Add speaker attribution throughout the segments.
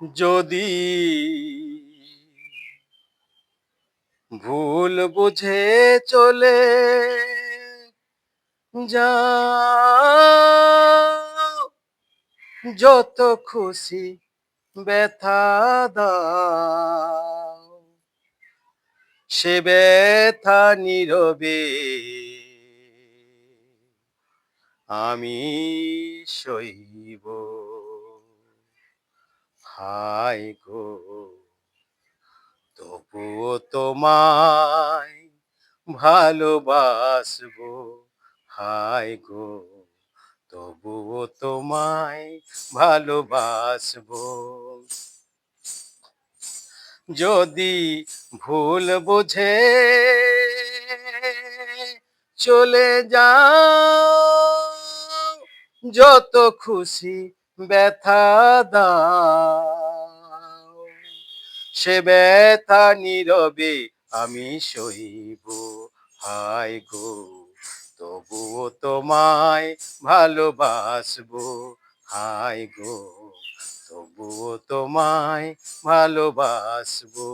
Speaker 1: যদি ভুল বুঝে চলে যাও যত খুশি ব্যথা দাও। সে ব্যথা নীরবে আমি সইব। হাই গো? তবুও তোমায় ভালোবাসবো। হাই গো, তবুও তোমায় ভালোবাসবো। যদি ভুল বুঝে চলে যাও, যত খুশি ব্যথা দাও। সে ব্যথা নীরবে আমি সইব। হাই গো, তবুও তোমায় ভালোবাসবো। হাই গো, তবুও তোমায় ভালোবাসবো।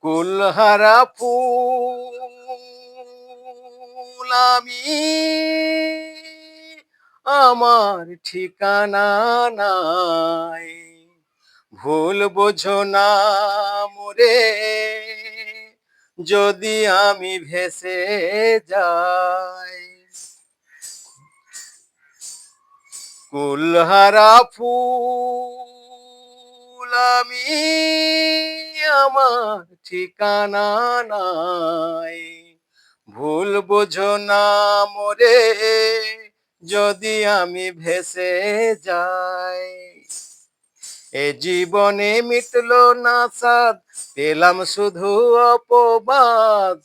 Speaker 1: কুলহারা ফুল আমি আমার ঠিকানা নাই। ভুল বোঝো না মোরে, যদি আমি ভেসে যাই। কুলহারা ফুল আমি আমার ঠিকানা নাই। ভুল বোঝো না মোরে যদি আমি ভেসে যাই, এ জীবনে মিটলো না সাদ পেলাম শুধু অপবাদ।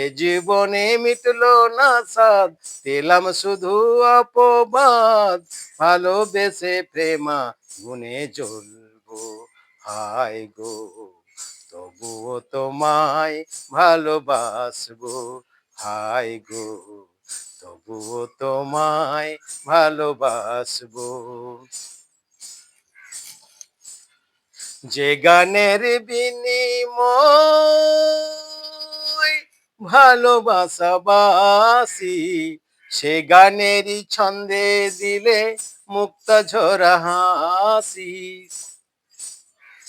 Speaker 1: এ জীবনে মিটলো না সাদ পেলাম শুধু অপবাদ। ভালোবেসে প্রেমা গুনে জ্বলবো হাই গো, তবুও তোমায় ভালোবাসবো হাই গো। তবুও তোমায় ভালোবাসবো। যে গানের বিনিময় ভালোবাসা বাসি, সে গানেরই ছন্দে দিলে মুক্ত ঝরা হাসি।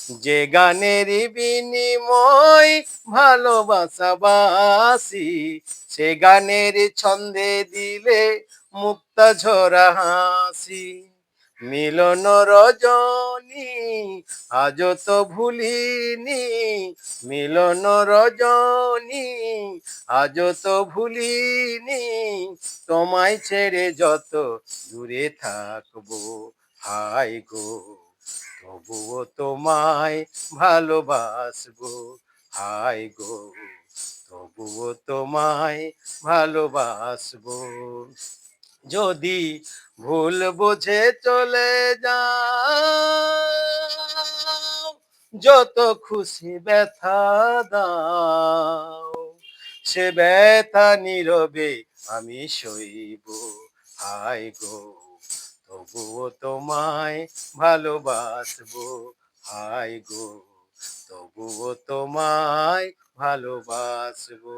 Speaker 1: যে গানের বিনিময় ভালোবাসা বাসি, সে গানের ছন্দে দিলে মুক্ত ঝরা হাসি। মিলন রজনী আজ তো ভুলিনি। মিলন রজনী আজ তো ভুলিনি। তোমায় ছেড়ে যত দূরে থাকব হাই গো। তবুও তোমায় ভালোবাসবো। হাই গো, তবুও তোমায় ভালোবাসবো। যদি ভুল বুঝে চলে যাও, যত খুশি ব্যথা দাও। সে ব্যথা নীরবে আমি সইব। হাই গো তবুও তোমায় ভালোবাসবো হাই গো তবুও তোমায় ভালোবাসবো।